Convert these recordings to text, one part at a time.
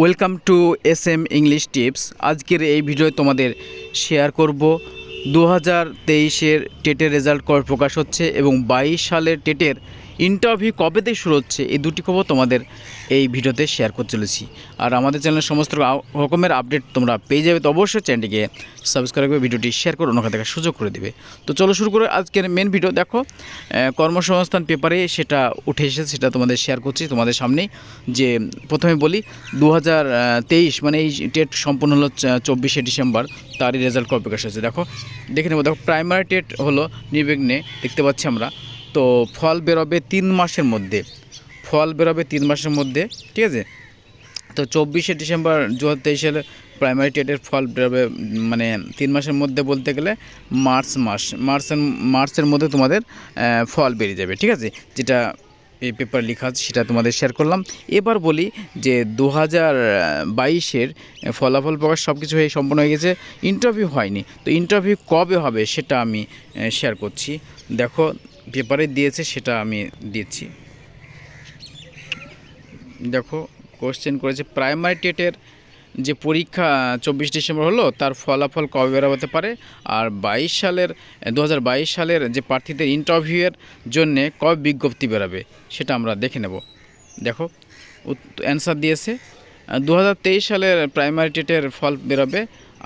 Welcome to S M English tips. আজকের এই video তোমাদের শেয়ার করব দু হাজার তেইশের টেটের রেজাল্ট প্রকাশ হচ্ছে এবং বাইশ সালের টেটের ইন্টারভিউ কবে থেকে শুরু হচ্ছে? এই দুটি খবর তোমাদের এই ভিডিওতে শেয়ার করতে চলেছি। আর আমাদের চ্যানেলের সমস্ত রকমের আপডেট তোমরা পেয়ে যাবে, তো অবশ্যই চ্যানেলটিকে সাবস্ক্রাইব করে ভিডিওটি শেয়ার করে অন্যকে দেখার সুযোগ করে দেবে। তো চলো শুরু করে আজকের মেন ভিডিও দেখো কর্মসংস্থান পেপারে সেটা উঠে এসেছে, সেটা তোমাদের শেয়ার করছি তোমাদের সামনেই। যে প্রথমে বলি দু হাজার তেইশ মানে এই টেট সম্পূর্ণ হলো চব্বিশে ডিসেম্বর, তারই রেজাল্ট কবে হয়েছে? দেখো, দেখে নেব, দেখো প্রাইমারি টেট হলো নির্বিঘ্নে, দেখতে পাচ্ছি আমরা। তো ফল বেরোবে তিন মাসের মধ্যে। ফল বেরোবে তিন মাসের মধ্যে, ঠিক আছে? তো চব্বিশে ডিসেম্বর দু হাজার প্রাইমারি টেটের ফল বেরোবে মানে তিন মাসের মধ্যে বলতে গেলে মার্চ মাস। মার্চের মার্চের মধ্যে তোমাদের ফল বেরিয়ে যাবে, ঠিক আছে? যেটা এই পেপার লেখা আছে, সেটা তোমাদের শেয়ার করলাম। এবার বলি যে দু হাজার বাইশের ফলাফল প্রকাশ সব কিছু হয়ে সম্পন্ন হয়ে গেছে ইন্টারভিউ হয়নি। তো ইন্টারভিউ কবে হবে সেটা আমি শেয়ার করছি। দেখো পেপারে দিয়েছে, সেটা আমি দিচ্ছি। দেখো কোশ্চেন করেছে প্রাইমারি টেটের যে পরীক্ষা চব্বিশ ডিসেম্বর হলো, তার ফলাফল কবে বেরোতে পারে? আর বাইশ সালের দু হাজার বাইশ সালের যে প্রার্থীদের ইন্টারভিউয়ের জন্যে কবে বিজ্ঞপ্তি বেরোবে, সেটা আমরা দেখে নেব। দেখো অ্যান্সার দিয়েছে। দু হাজার তেইশ সালের প্রাইমারি টেটের ফল বেরোবে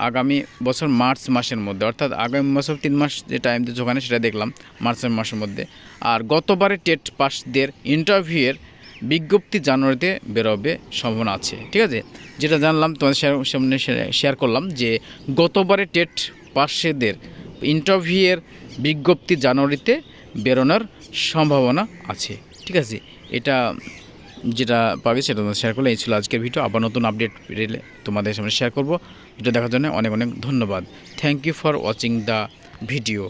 আগামী বছর মার্চ মাসের মধ্যে। অর্থাৎ আগামী বছর তিন মাস যে টাইম দিচ্ছে ওখানে সেটা দেখলাম মার্চের মাসের মধ্যে। আর গতবারে টেট পাসদের ইন্টারভিউয়ের বিজ্ঞপ্তি জানুয়ারিতে বেরোবে সম্ভাবনা আছে। ঠিক আছে? যেটা জানলাম, তোমাদের সামনে শেয়ার করলাম যে গতবারে টেট পাশেদের ইন্টারভিউয়ের বিজ্ঞপ্তি জানুয়ারিতে বেরোনোর সম্ভাবনা আছে। ঠিক আছে? এটা যেটা পাবে সেটা তোমাদের শেয়ার করলে। এই ছিল আজকের ভিডিও আবার নতুন আপডেট পেলে তোমাদের সামনে শেয়ার করব। ভিডিও দেখার জন্য অনেক অনেক ধন্যবাদ। Thank you for watching the video